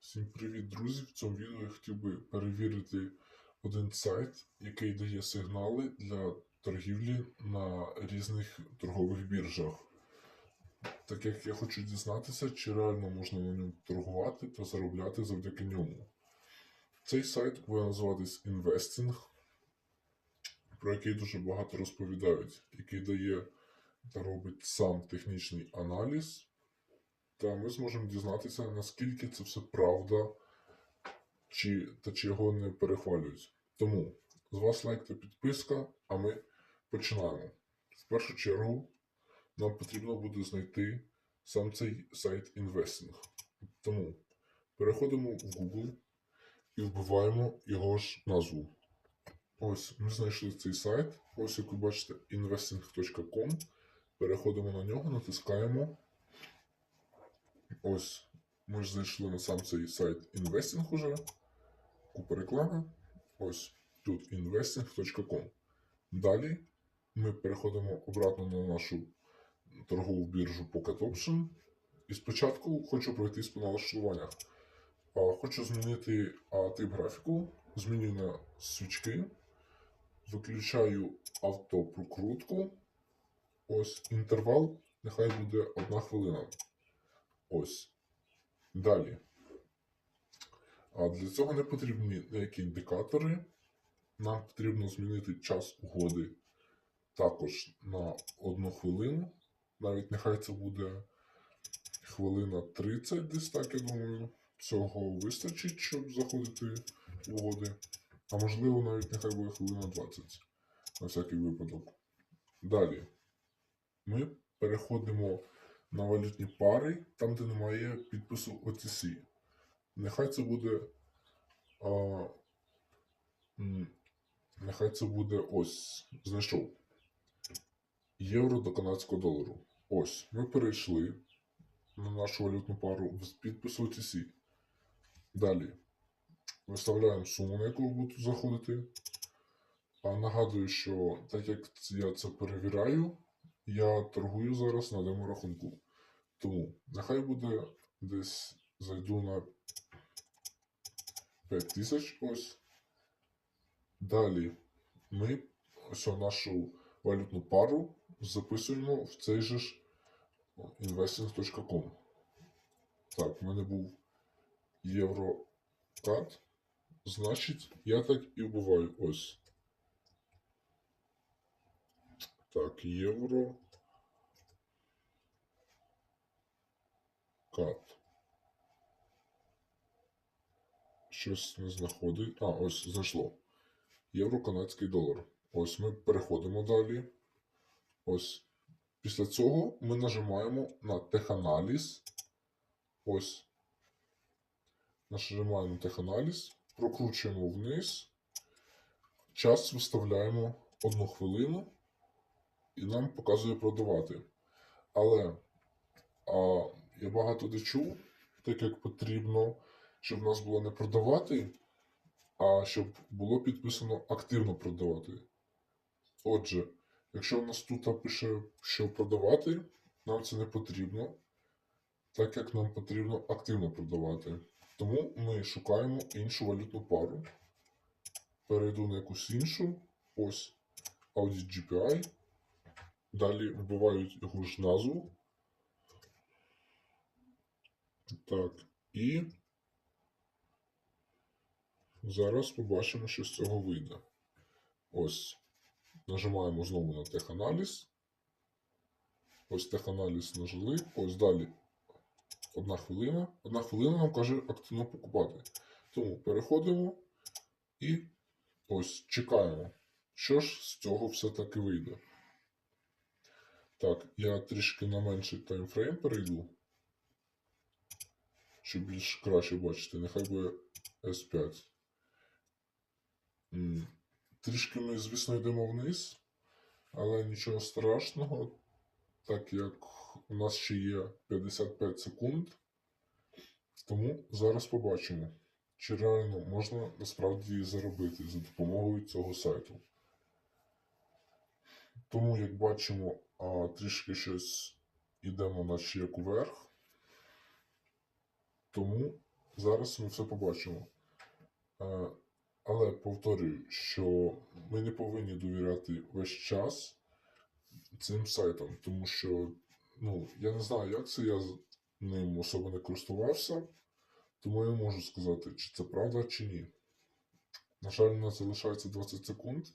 Всім привіт, друзі! В цьому відео я хотів би перевірити один сайт, який дає сигнали для торгівлі на різних торгових біржах. Так як я хочу дізнатися, чи реально можна на ньому торгувати та заробляти завдяки ньому. Цей сайт буде називатись Investing, про який дуже багато розповідають, який дає та робить сам технічний аналіз та ми зможемо дізнатися, наскільки це все правда, чи, та чи його не перехвалюють. Тому з вас лайк та підписка, а ми починаємо. В першу чергу нам потрібно буде знайти сам цей сайт інвестинг. Тому переходимо в Google і вбиваємо його ж назву. Ось ми знайшли цей сайт. Ось як ви бачите, investing.com. Переходимо на нього, натискаємо. Ось ми ж зайшли на сам цей сайт інвестинг уже. Купа реклами. Ось тут investing.com. Далі ми переходимо обратно на нашу торгову біржу Pocket Option. І спочатку хочу пройтись по налаштуваннях. Хочу змінити тип графіку. Змінюю на свічки. Виключаю автопрокрутку. Ось інтервал. Нехай буде одна хвилина. Ось. Далі. А для цього не потрібні ніякі індикатори. Нам потрібно змінити час угоди також на одну хвилину. Навіть нехай це буде хвилина 30, десь так, я думаю. Цього вистачить, щоб заходити угоди. А можливо, навіть нехай буде хвилина 20 на всякий випадок. Далі. Ми переходимо на валютні пари, там, де немає підпису OTC. Нехай це буде. А, нехай це буде ось. Знайшов. Євро до канадського долару. Ось. Ми перейшли на нашу валютну пару з підпису OTC. Далі. Виставляємо суму, на яку буду заходити. А нагадую, що так як я це перевіряю, я торгую зараз на деморахунку. Тому нехай буде десь зайду на 5000 ось. Далі ми ось нашу валютну пару записуємо в цей же ж investing.com. Так, в мене був єврокат. Значить, я так і вбиваю ось. Так, євро. Кат. Щось не знаходить. А, ось знайшло. Євро канадський долар. Ось ми переходимо далі. Ось. Після цього ми нажимаємо на теханаліз. Ось. Нажимаємо на теханаліз. Прокручуємо вниз. Час виставляємо одну хвилину. І нам показує продавати. Але а, я багато де чув, так як потрібно, щоб нас було не продавати, а щоб було підписано активно продавати. Отже, якщо в нас тут пише, що продавати, нам це не потрібно, так як нам потрібно активно продавати. Тому ми шукаємо іншу валютну пару. Перейду на якусь іншу. Ось Audit GPI. Далі вбивають його ж назву. Так, і зараз побачимо, що з цього вийде. Ось. Нажимаємо знову на теханаліз. Ось теханаліз нажили. Ось далі. Одна хвилина. Одна хвилина нам каже активно покупати. Тому переходимо і ось чекаємо, що ж з цього все-таки вийде. Так, я трішки на менший таймфрейм перейду. Щоб більш краще бачити. Нехай буде S5. М, Трішки ми, звісно, йдемо вниз, але нічого страшного, так як у нас ще є 55 секунд. Тому зараз побачимо, чи реально можна насправді заробити за допомогою цього сайту. Тому, як бачимо, а, трішки щось йдемо на ще як вверх. Тому зараз ми все побачимо. Е, Але повторюю, що ми не повинні довіряти весь час цим сайтам, тому що ну, я не знаю, як це я ним особо не користувався, тому я можу сказати, чи це правда, чи ні. На жаль, у нас залишається 20 секунд.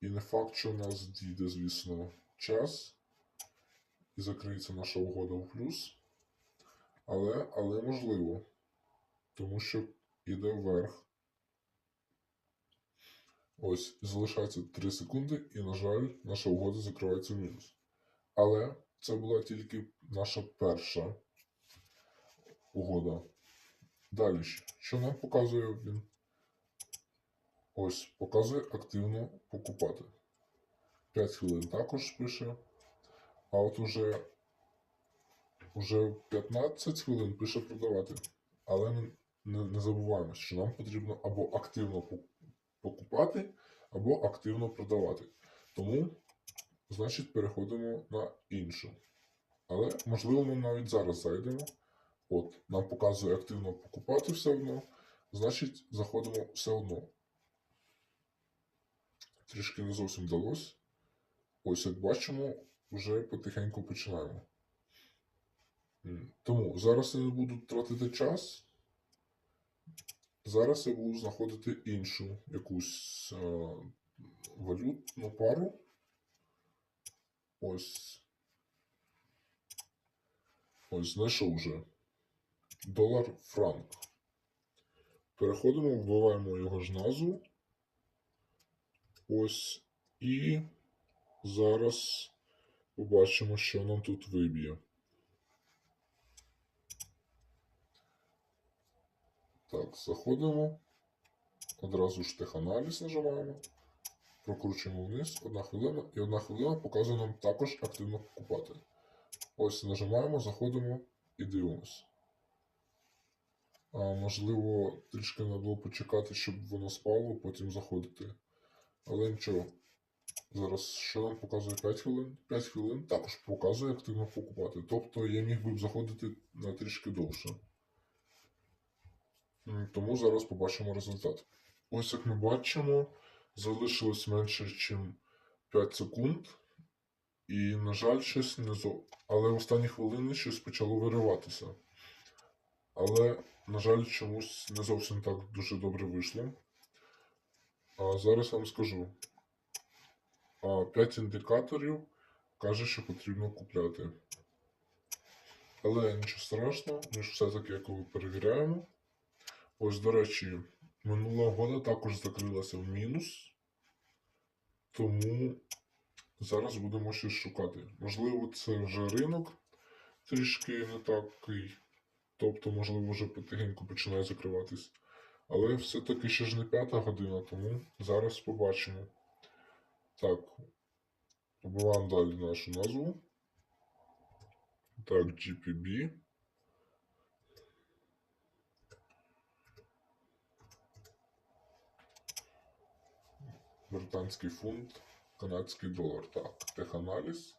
І не факт, що у нас дійде, звісно, час і закриється наша угода у плюс. Але, але можливо. Тому що йде вверх. Ось, залишається 3 секунди, і, на жаль, наша угода закривається в мінус. Але це була тільки наша перша угода. Далі, що нам показує він? Ось, показує активно покупати. 5 хвилин також пише. А от уже, уже 15 хвилин пише продавати. Але ми не, не забуваємо, що нам потрібно або активно покупати, або активно продавати. Тому, значить, переходимо на іншу. Але, можливо, ми навіть зараз зайдемо. От, нам показує активно покупати все одно. Значить, заходимо все одно. Трішки не зовсім вдалося. Ось, як бачимо, вже потихеньку починаємо. Тому зараз я не буду тратити час. Зараз я буду знаходити іншу якусь е, валютну пару. Ось. Ось, знайшов вже. Долар франк. Переходимо, вбиваємо його ж назву. Ось. І зараз побачимо, що нам тут виб'є. Так, заходимо. Одразу ж теханаліз нажимаємо. Прокручуємо вниз. Одна хвилина. І одна хвилина показує нам також активно купати. Ось нажимаємо, заходимо і дивимось. А, можливо, трішки треба було почекати, щоб воно спало, потім заходити. Але нічого. Зараз що нам показує 5 хвилин? 5 хвилин також показує активно покупати. Тобто я міг би б заходити на трішки довше. Тому зараз побачимо результат. Ось як ми бачимо, залишилось менше, ніж 5 секунд. І, на жаль, щось не зо... Але в останні хвилини щось почало вириватися. Але, на жаль, чомусь не зовсім так дуже добре вийшло. А зараз вам скажу. А 5 індикаторів каже, що потрібно купляти. Але нічого страшного, ми ж все-таки якого перевіряємо. Ось, до речі, минула года також закрилася в мінус. Тому зараз будемо щось шукати. Можливо, це вже ринок трішки не такий. Тобто, можливо, вже потихеньку починає закриватись. Але все-таки ще ж не п'ята година, тому зараз побачимо. Так, побиваємо далі нашу назву. Так, GPB. Британський фунт, канадський долар. Так, теханаліз.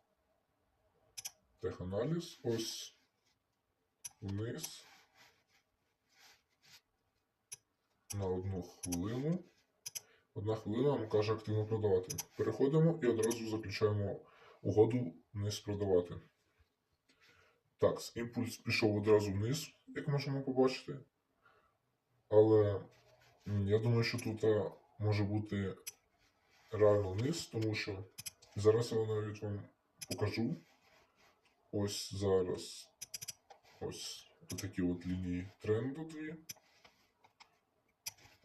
Теханаліз. Ось вниз. На одну хвилину. Одна хвилина нам каже активно продавати. Переходимо і одразу заключаємо угоду вниз продавати. Так, імпульс пішов одразу вниз, як можемо побачити. Але я думаю, що тут може бути реально вниз, тому що зараз я навіть вам покажу. Ось зараз. Ось такі от лінії тренду дві.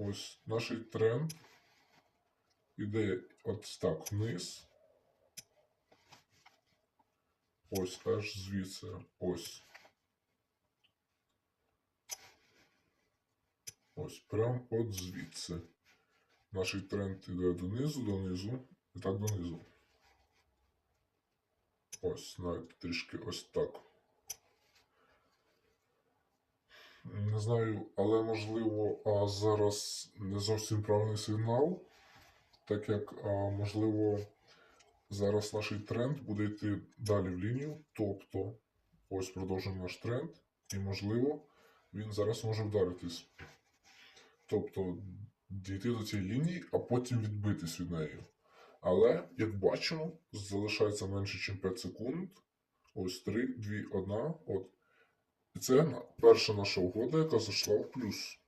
Ось наш тренд іде от так вниз. Ось аж звідси. Ось. Ось прям от звідси. Наш тренд іде донизу, донизу і так донизу. Ось, навіть трішки ось так. Не знаю, але можливо а зараз не зовсім правильний сигнал, так як а, можливо зараз наш тренд буде йти далі в лінію. Тобто, ось продовжуємо наш тренд, і можливо він зараз може вдаритись. Тобто дійти до цієї лінії, а потім відбитись від неї. Але, як бачимо, залишається менше, ніж 5 секунд. Ось 3, 2, 1. От. І це перша наша угода, яка зайшла в плюс.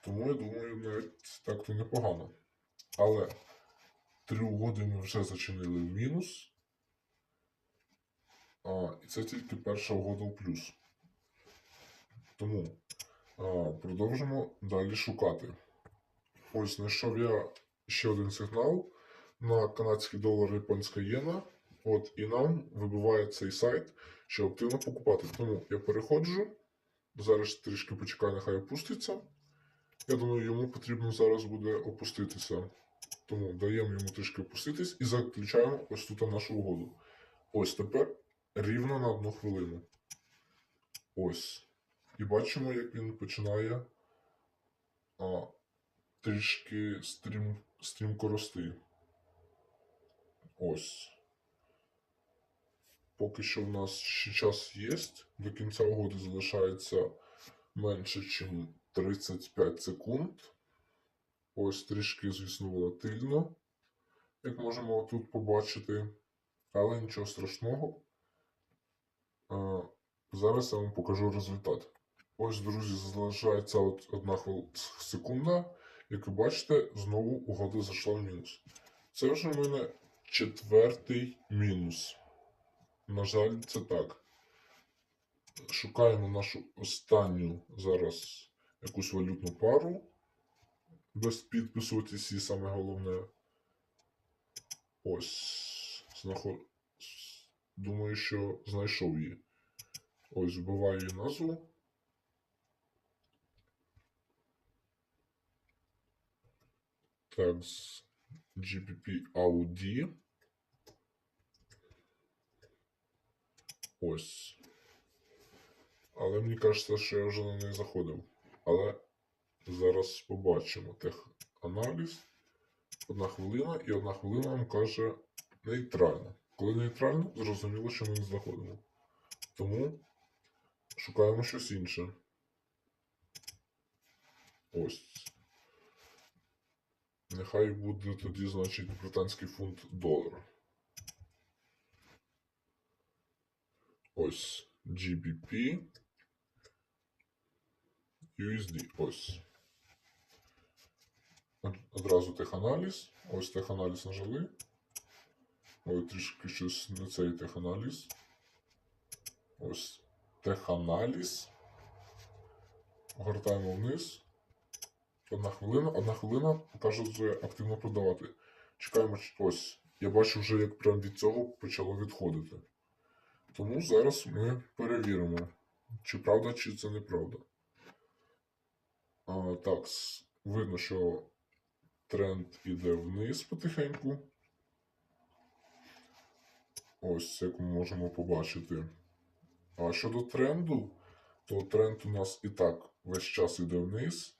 Тому я думаю, навіть так то непогано. Але три угоди ми вже зачинили в мінус. А, і це тільки перша угода в плюс. Тому а, продовжимо далі шукати. Ось знайшов я ще один сигнал на канадський долар японська єна. От, і нам вибиває цей сайт, що активно покупати. Тому я переходжу. Зараз трішки почекаю, нехай опуститься. Я думаю, йому потрібно зараз буде опуститися. Тому даємо йому трішки опуститись і заключаємо ось тут нашу угоду. Ось тепер рівно на одну хвилину. Ось. І бачимо, як він починає а, трішки стрім, стрімко рости. Ось. Поки що в нас ще час є. До кінця угоди залишається менше, ніж 35 секунд. Ось трішки, звісно, волатильно, як можемо тут побачити. Але нічого страшного. Зараз я вам покажу результат. Ось, друзі, залишається от одна секунда. Як ви бачите, знову угода зайшла в мінус. Це вже в мене четвертий мінус. На жаль, це так. Шукаємо нашу останню зараз якусь валютну пару. Без підпису TC саме головне. Ось. Знаход... Думаю, що знайшов її. Ось вбиваю її назву. Так, з GPP Audi. Ось. Але мені кажеться, що я вже на неї заходив. Але зараз побачимо теханаліз. Одна хвилина, і одна хвилина вам каже нейтрально. Коли нейтрально, зрозуміло, що ми не знаходимо. Тому шукаємо щось інше. Ось. Нехай буде тоді, значить, британський фунт долар. Ось GBP. USD. Ось. Одразу теханаліз. Ось теханаліз нажали. Ой, трішки щось не цей теханаліз. Ось теханаліз. Гортаємо вниз. Одна хвилина, одна хвилина показує активно продавати. Чекаємо ось. Я бачу вже, як прям від цього почало відходити. Тому зараз ми перевіримо, чи правда, чи це неправда. А, так, видно, що тренд іде вниз потихеньку. Ось як ми можемо побачити. А щодо тренду, то тренд у нас і так весь час іде вниз.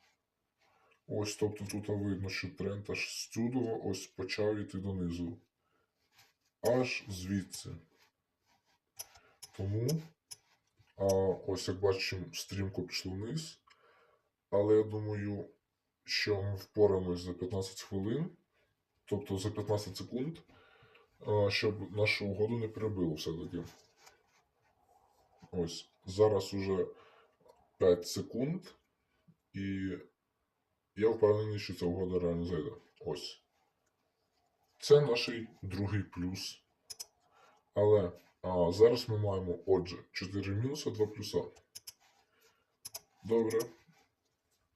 Ось, тобто тут видно, що тренд аж стюдово ось почав іти донизу. Аж звідси. Тому, а, ось як бачимо, стрімко пішло вниз. Але я думаю, що ми впораємось за 15 хвилин, тобто за 15 секунд, щоб нашу угоду не перебило все-таки. Ось, зараз уже 5 секунд, і я впевнений, що ця угода реально зайде. Ось. Це наш другий плюс. Але а, зараз ми маємо, отже, 4 мінуси, 2 плюса. Добре.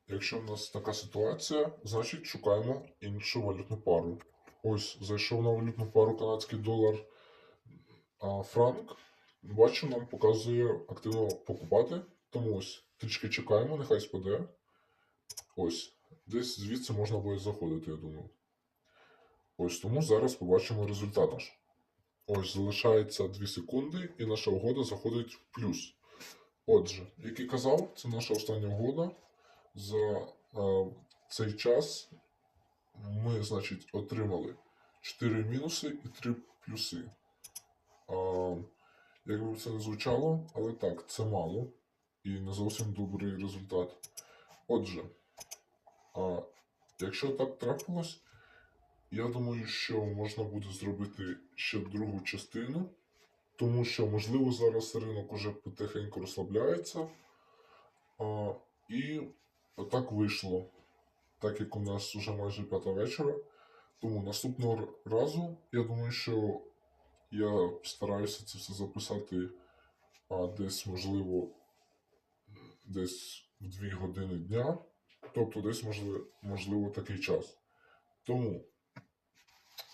Якщо в нас така ситуація, значить шукаємо іншу валютну пару. Ось, зайшов на валютну пару канадський долар а, франк. Бачу, нам показує активно покупати. Тому ось трішки чекаємо, нехай спаде. Ось, десь звідси можна буде заходити, я думаю. Ось тому зараз побачимо результат наш. Ось залишається 2 секунди, і наша угода заходить в плюс. Отже, як і казав, це наша остання угода. За е, цей час ми, значить, отримали 4 мінуси і 3 плюси. Е, як би це не звучало, але так, це мало. і не зовсім добрий результат. Отже, а, якщо так трапилось, я думаю, що можна буде зробити ще другу частину, тому що, можливо, зараз ринок уже потихеньку розслабляється. А, і отак вийшло, так як у нас вже майже п'ята вечора. Тому наступного разу, я думаю, що я стараюся це все записати а, десь, можливо, десь в 2 години дня. Тобто десь можливо, можливо такий час. Тому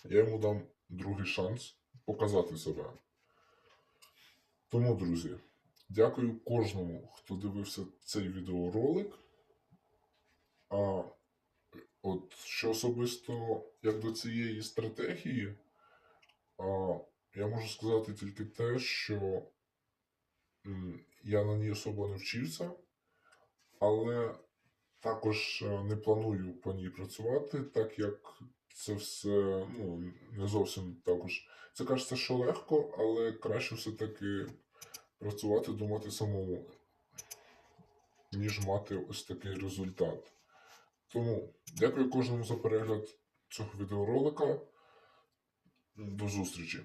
я йому дам другий шанс показати себе. Тому, друзі, дякую кожному, хто дивився цей відеоролик. А от що особисто як до цієї стратегії, а, я можу сказати тільки те, що я на ній особо не вчився, але також е, не планую по ній працювати, так як це все ну, не зовсім також. Це кажеться, що легко, але краще все-таки працювати, думати самому, ніж мати ось такий результат. Тому дякую кожному за перегляд цього відеоролика. До зустрічі!